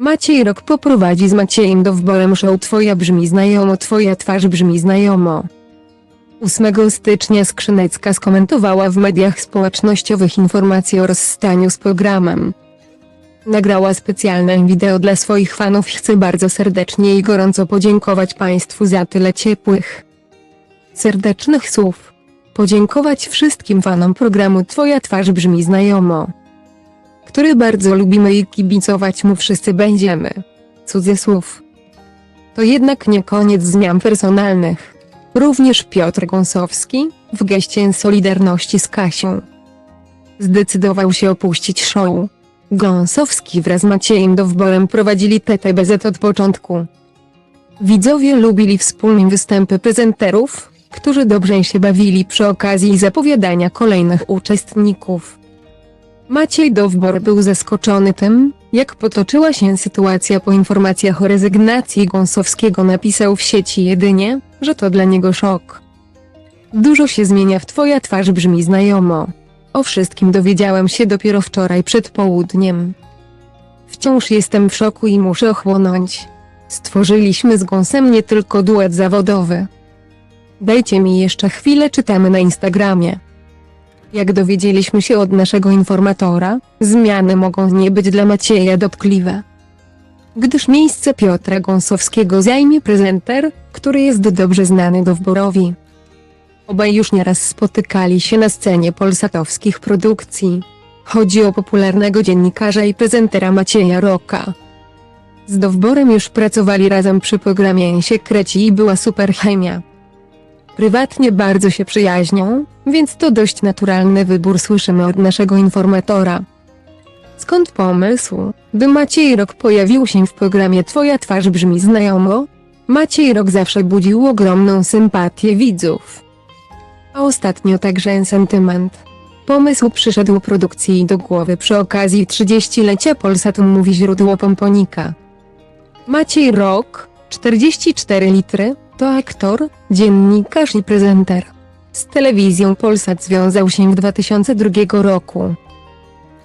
Maciej Rok poprowadzi z Maciejem Dowbolem show Twoja brzmi znajomo, Twoja twarz brzmi znajomo. 8 stycznia Skrzynecka skomentowała w mediach społecznościowych informacje o rozstaniu z programem. Nagrała specjalne wideo dla swoich fanów chcę bardzo serdecznie i gorąco podziękować Państwu za tyle ciepłych, serdecznych słów. Podziękować wszystkim fanom programu Twoja twarz brzmi znajomo który bardzo lubimy i kibicować mu wszyscy będziemy. Cudzysłów. To jednak nie koniec zmian personalnych. Również Piotr Gąsowski, w geście solidarności z Kasią, zdecydował się opuścić show. Gąsowski wraz z Maciejem Dowbolem prowadzili TTBZ od początku. Widzowie lubili wspólne występy prezenterów, którzy dobrze się bawili przy okazji zapowiadania kolejnych uczestników. Maciej Dowbor był zaskoczony tym, jak potoczyła się sytuacja po informacjach o rezygnacji Gąsowskiego napisał w sieci jedynie, że to dla niego szok. Dużo się zmienia w twoja twarz brzmi znajomo. O wszystkim dowiedziałem się dopiero wczoraj przed południem. Wciąż jestem w szoku i muszę ochłonąć. Stworzyliśmy z Gąsem nie tylko duet zawodowy. Dajcie mi jeszcze chwilę czytamy na Instagramie. Jak dowiedzieliśmy się od naszego informatora, zmiany mogą nie być dla Macieja dotkliwe. Gdyż miejsce Piotra Gąsowskiego zajmie prezenter, który jest dobrze znany Dowborowi. Obaj już nieraz spotykali się na scenie polsatowskich produkcji. Chodzi o popularnego dziennikarza i prezentera Macieja Roka. Z Dowborem już pracowali razem przy programie się kreci i była super chemia. Prywatnie bardzo się przyjaźnią, więc to dość naturalny wybór słyszymy od naszego informatora. Skąd pomysł, by Maciej Rok pojawił się w programie Twoja twarz brzmi znajomo? Maciej Rok zawsze budził ogromną sympatię widzów. A ostatnio także sentyment. Pomysł przyszedł produkcji do głowy przy okazji 30-lecia Polsatu mówi źródło Pomponika. Maciej Rok, 44 litry, to aktor, dziennikarz i prezenter. Z telewizją Polsat związał się w 2002 roku.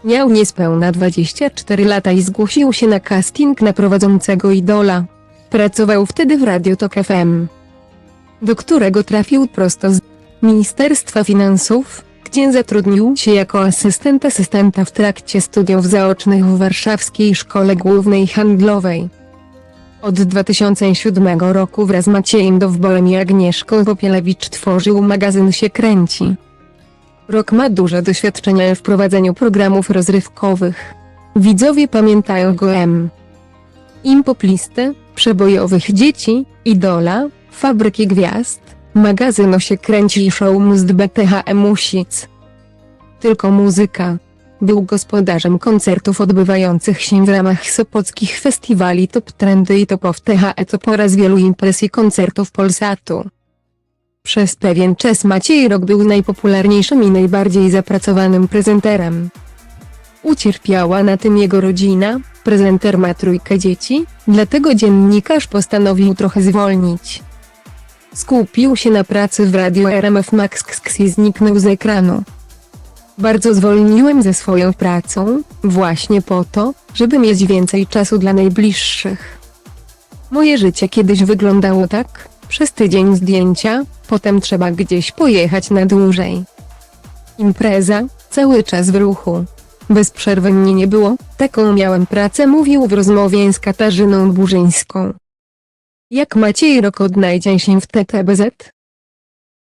Miał niespełna 24 lata i zgłosił się na casting na prowadzącego Idola. Pracował wtedy w Radio Tok FM, do którego trafił prosto z Ministerstwa Finansów, gdzie zatrudnił się jako asystent asystenta w trakcie studiów zaocznych w Warszawskiej Szkole Głównej Handlowej. Od 2007 roku wraz z Maciejem Dowbolem i Agnieszką Popielewicz tworzył magazyn się kręci. Rok ma duże doświadczenie w prowadzeniu programów rozrywkowych. Widzowie pamiętają go M. Impoplisty, przebojowych dzieci, Idola, Fabryki Gwiazd, magazyno się kręci i show Must BTHM Music. Tylko muzyka. Był gospodarzem koncertów odbywających się w ramach sopockich festiwali Top Trendy i Top of THE Top oraz wielu imprez i koncertów Polsatu. Przez pewien czas Maciej Rok był najpopularniejszym i najbardziej zapracowanym prezenterem. Ucierpiała na tym jego rodzina, prezenter ma trójkę dzieci, dlatego dziennikarz postanowił trochę zwolnić. Skupił się na pracy w radiu RMF Max i zniknął z ekranu. Bardzo zwolniłem ze swoją pracą, właśnie po to, żeby mieć więcej czasu dla najbliższych. Moje życie kiedyś wyglądało tak, przez tydzień zdjęcia, potem trzeba gdzieś pojechać na dłużej. Impreza, cały czas w ruchu. Bez przerwy mnie nie było, taką miałem pracę mówił w rozmowie z Katarzyną Burzyńską. Jak Maciej Rok odnajdzie się w TTBZ?